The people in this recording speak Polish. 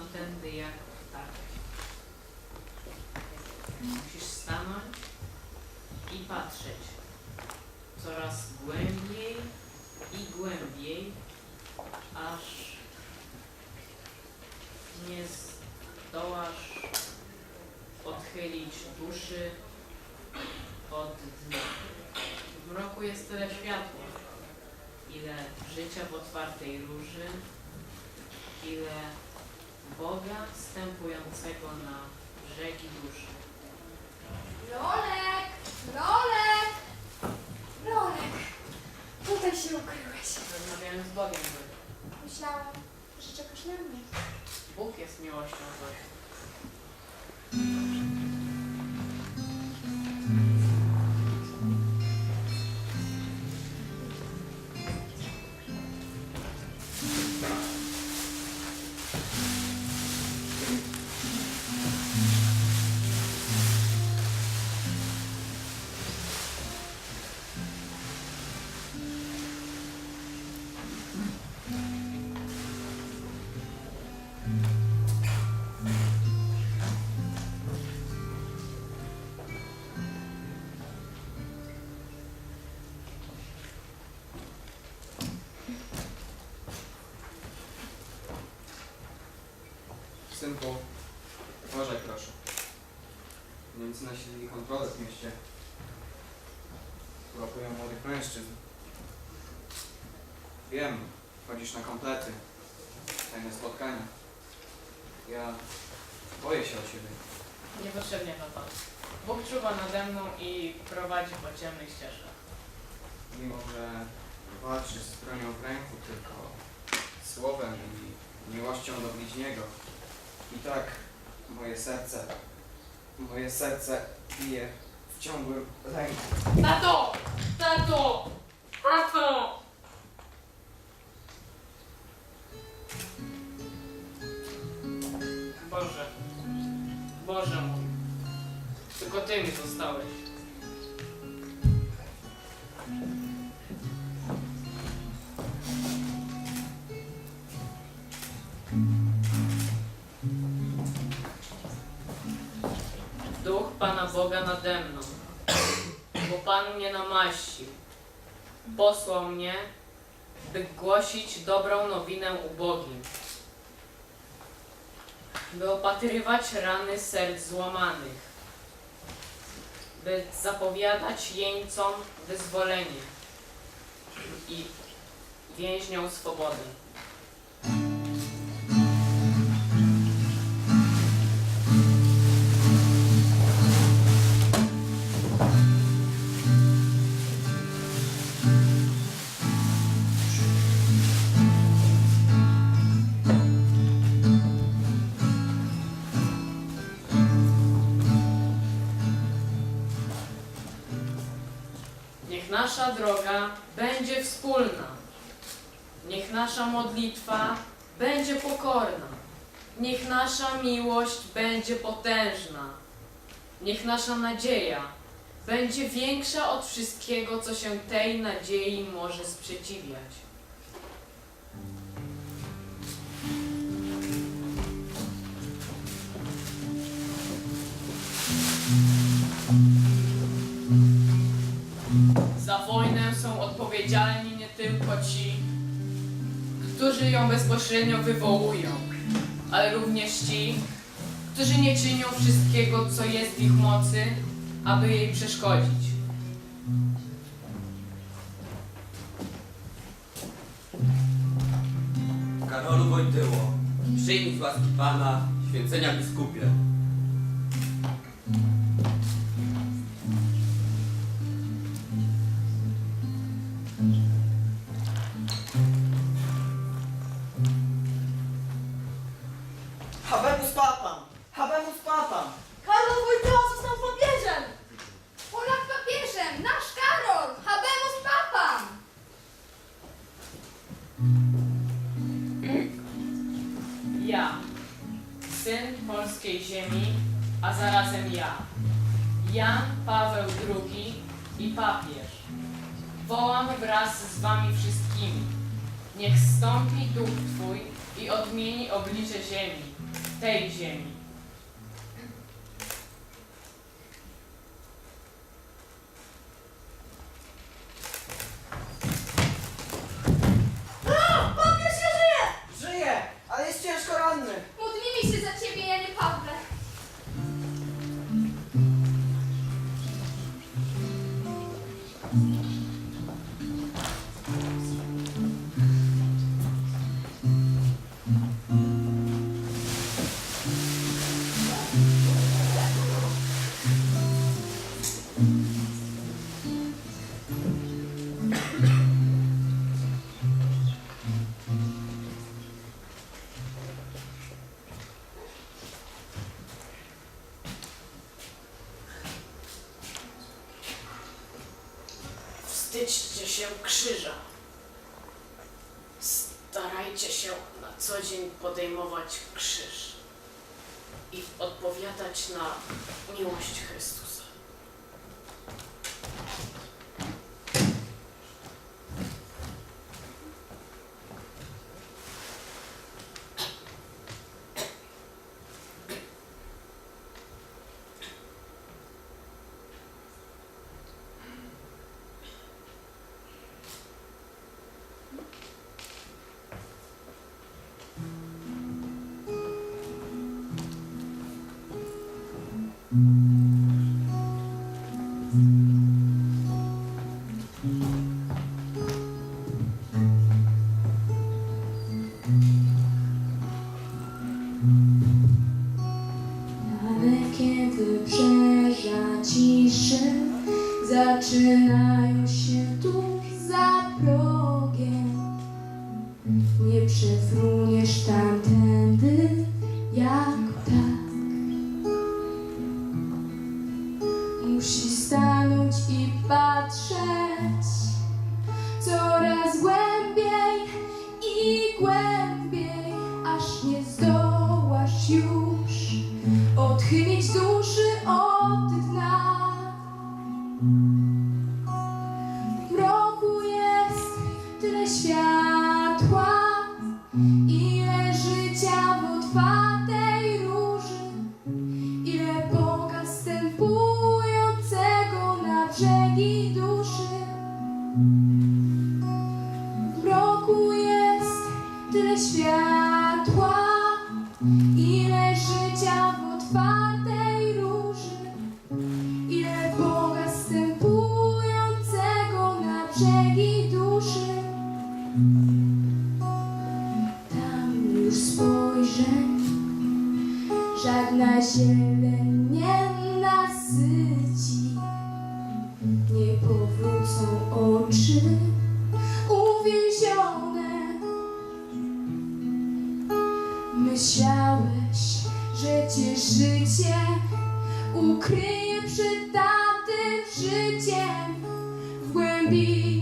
tamtędy jak tak. Musisz stanąć i patrzeć coraz głębiej i głębiej, aż nie zdołasz odchylić duszy od dna. W mroku jest tyle światła, ile życia w otwartej róży, ile Boga stępującego na brzegi duszy. Lolek! Lolek! Lolek! Tutaj się ukryłeś. Rozmawiałem z Bogiem. Myślałam, że czekasz na mnie. Bóg jest miłością, Zosia. Synku, uważaj proszę. Niemcy nasilili kontrolę w mieście. Łapują młodych mężczyzn. Wiem, chodzisz na komplety, tajne spotkania. Ja boję się o ciebie. Niepotrzebnie to pan. Bóg czuwa nade mną i prowadzi po ciemnych ścieżkach. Mimo, że walczysz z bronią w ręku, tylko słowem i miłością do bliźniego. I tak moje serce, moje serce bije w ciągłym lęku. Tato! Tato! Tato! Boże. Boże mój. Tylko Ty mi zostałeś. Duch Pana Boga nade mną bo Pan mnie namaścił. Posłał mnie, by głosić dobrą nowinę ubogim, by opatrywać rany serc złamanych, by zapowiadać jeńcom wyzwolenie i więźniom swobodę. Nasza droga będzie wspólna. Niech nasza modlitwa będzie pokorna. Niech nasza miłość będzie potężna. Niech nasza nadzieja będzie większa od wszystkiego, co się tej nadziei może sprzeciwiać. Odpowiedzialni nie tylko ci, którzy ją bezpośrednio wywołują, ale również ci, którzy nie czynią wszystkiego, co jest w ich mocy, aby jej przeszkodzić. Karolu Wojtyło, przyjmij z łaski Pana święcenia biskupie. Habemus papam! Habemus papam! Karol Wojtyła został papieżem! Polak papieżem! Nasz Karol! Habemus papam! Ja, syn polskiej ziemi, a zarazem ja, Jan Paweł II i papież, wołam wraz z wami wszystkimi, niech stąpi duch Twój i odmieni oblicze ziemi, staging wstydźcie się krzyża. Starajcie się na co dzień podejmować krzyż i odpowiadać na miłość Chrystusa. Krishna. światła, ile życia w otwartej róży, ile Boga wstępującego na brzegi duszy. Tam już spojrzę, żadna zieleń. cię ukryje przed tamtym życiem w głębi.